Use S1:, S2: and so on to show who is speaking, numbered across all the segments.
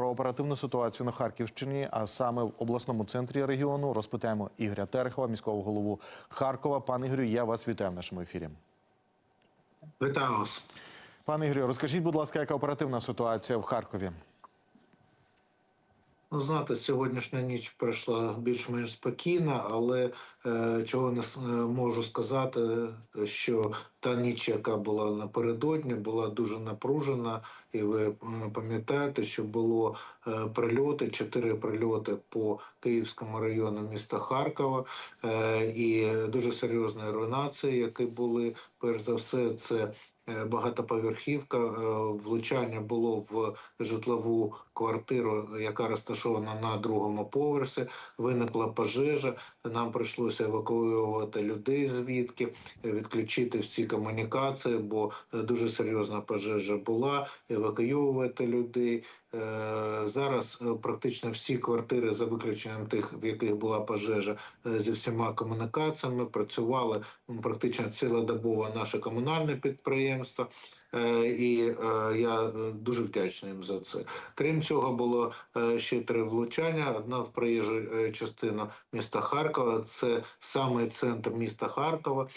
S1: про оперативну ситуацію на Харківщині, а саме в обласному центрі регіону, розпитаємо Ігоря Терехова, міського голову Харкова. Пане Ігорю, я вас вітаю в нашому ефірі.
S2: Вітаю вас.
S1: Пане Ігорю, розкажіть, будь ласка, яка оперативна ситуація в Харкові?
S2: Ну, знаєте, сьогоднішня ніч пройшла більш-менш спокійно, але е, чого не е, можу сказати, е, що та ніч, яка була напередодні, була дуже напружена, і ви пам'ятаєте, що було е, прильоти, чотири прильоти по Київському району міста Харкова, е, і дуже серйозні руйнації, які були. Перш за все, це багатоповерхівка. Е, Влучання було в житлову квартиру, яка розташована на другому поверсі. Виникла пожежа. Нам прийшлося евакуювати людей звідки, е, відключити всі комунікації, бо е, дуже серйозна пожежа була. Евакуювати людей. Е, Зараз е, практично всі квартири, за виключенням тих, в яких була пожежа, е, зі всіма комунікаціями працювали практично цілодобово наше комунальне підприємство. І я дуже вдячний їм за це. Крім цього, було ще три влучання. Одна в проїжджу частину міста Харкова. Це саме центр міста Харкова.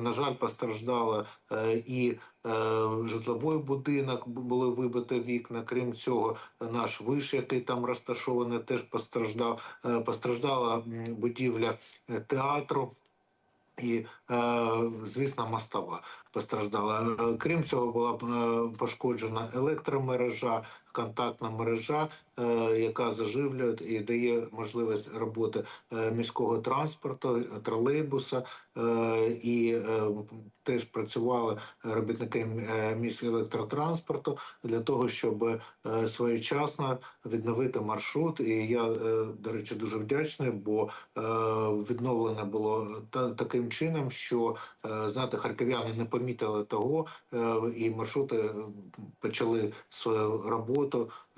S2: На жаль, постраждала і житловий будинок, були вибиті вікна. Крім цього, наш виш, який там розташований, теж постраждав. Е, Постраждала будівля е, театру. І, е, звісно, мостова постраждала. Е, Крім цього, була е, пошкоджена електромережа, контактна мережа, е, яка заживлює і дає можливість роботи е, міського транспорту, тролейбуса. Е, І е, теж працювали робітники е, міськелектротранспорту для того, щоб своєчасно відновити маршрут. І я, до речі, дуже вдячний, бо відновлене було та таким чином, що знаєте, харків'яни не помітили того, і маршрути почали свою роботу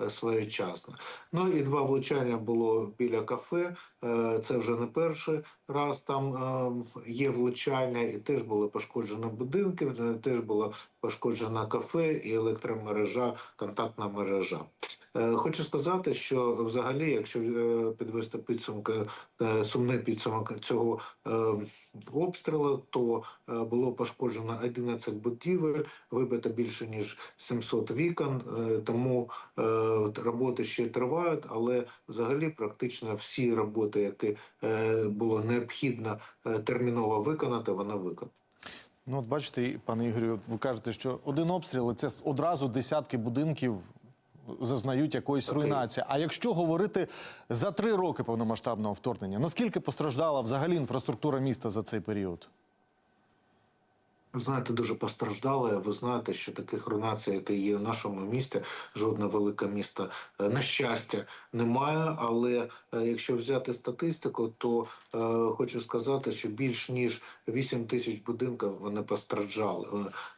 S2: е, своєчасно. Ну і два влучання було біля кафе. Е, Це вже не перший раз там е, є влучання, і теж були пошкоджені будинки, теж було пошкоджено кафе і електромережа, контактна мережа. Е, Хочу сказати, що взагалі, якщо е, підвести підсумки, е, сумний підсумок цього обстрілу, то було пошкоджено 11 будівель, вибито більше ніж 700 вікон. Тому роботи ще тривають, але взагалі практично всі роботи, які було необхідно терміново виконати, вони виконані.
S1: Ну, от бачите, пане Ігорю, ви кажете, що один обстріл це одразу десятки будинків зазнають якоїсь
S2: okay.
S1: руйнації. А якщо говорити за три роки повномасштабного вторгнення, наскільки постраждала взагалі інфраструктура міста за цей період?
S2: Знаєте, дуже постраждали. Ви знаєте, що таких руйнацій, які є в нашому місті, жодне велике місто, е, на щастя, немає. Але е, якщо взяти статистику, то е, хочу сказати, що більш ніж 8 тисяч будинків вони постраждали.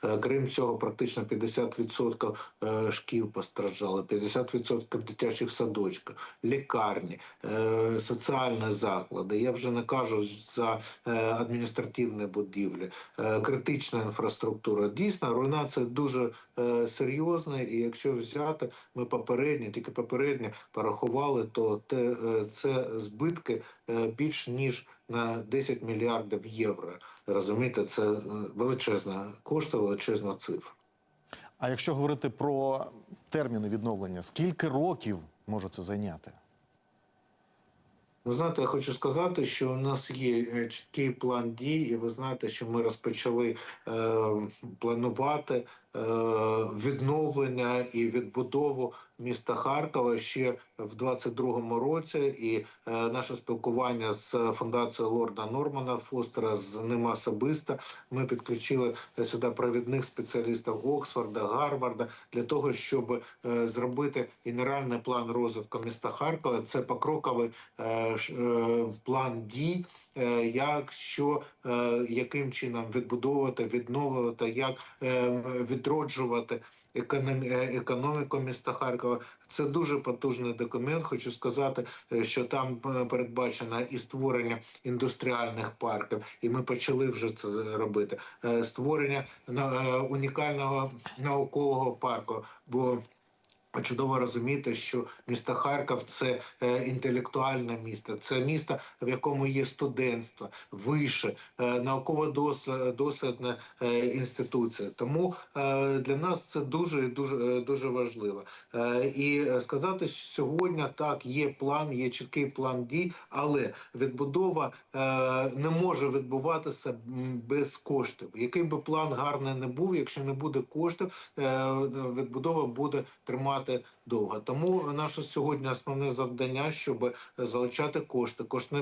S2: Е, Крім цього, практично 50% е, шкіл постраждали, 50% дитячих садочків, лікарні, е, соціальні заклади. Я вже не кажу за адміністративні будівлі, е, критична інфраструктура. Дійсно, руйнація дуже е, серйозна. І якщо взяти, ми попередньо, тільки попередньо порахували, то те, е, це збитки е, більш ніж на 10 мільярдів євро. Розумієте, це е, величезна кошти, величезна цифра.
S1: А якщо говорити про терміни відновлення, скільки років може це зайняти?
S2: Ви знаєте, я хочу сказати, що у нас є е, чіткий план дій, і ви знаєте, що ми розпочали е, планувати відновлення і відбудову міста Харкова ще в 22-му році. І е, наше спілкування з фундацією Лорда Нормана Фостера з ним особисто. Ми підключили сюди провідних спеціалістів Оксфорда, Гарварда для того, щоб е, зробити генеральний план розвитку міста Харкова. Це покроковий е, е, план дій. Е, Як що е, яким чином відбудовувати, відновлювати, як е, відроджувати економ- економіку міста Харкова. Це дуже потужний документ. Хочу сказати, що там передбачено і створення індустріальних парків, і ми почали вже це робити. Створення унікального наукового парку. Бо Чудово розуміти, що місто Харків це е, інтелектуальне місто, це місто, в якому є студентство, вище, е, науково-дослідна е, інституція. Тому для нас це дуже дуже дуже важливо. І сказати, що сьогодні так є план, є чіткий план дій, але відбудова не може відбуватися без коштів. Який би план гарний не був, якщо не буде коштів, відбудова буде тримати довго. Тому наше сьогодні основне завдання, щоб залучати кошти, кошти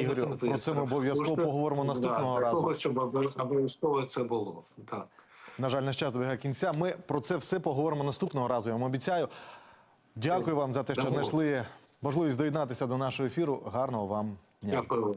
S1: Ігорю, про це ми обов'язково
S2: Кошти-
S1: поговоримо наступного
S2: для
S1: разу.
S2: Того, щоб обов'язково це було. Так.
S1: На жаль, наш час добігає кінця. Ми про це все поговоримо наступного разу. Я вам обіцяю. Дякую вам за те, що
S2: Домовились.
S1: знайшли можливість доєднатися до нашого ефіру. Гарного вам дня.
S2: Дякую.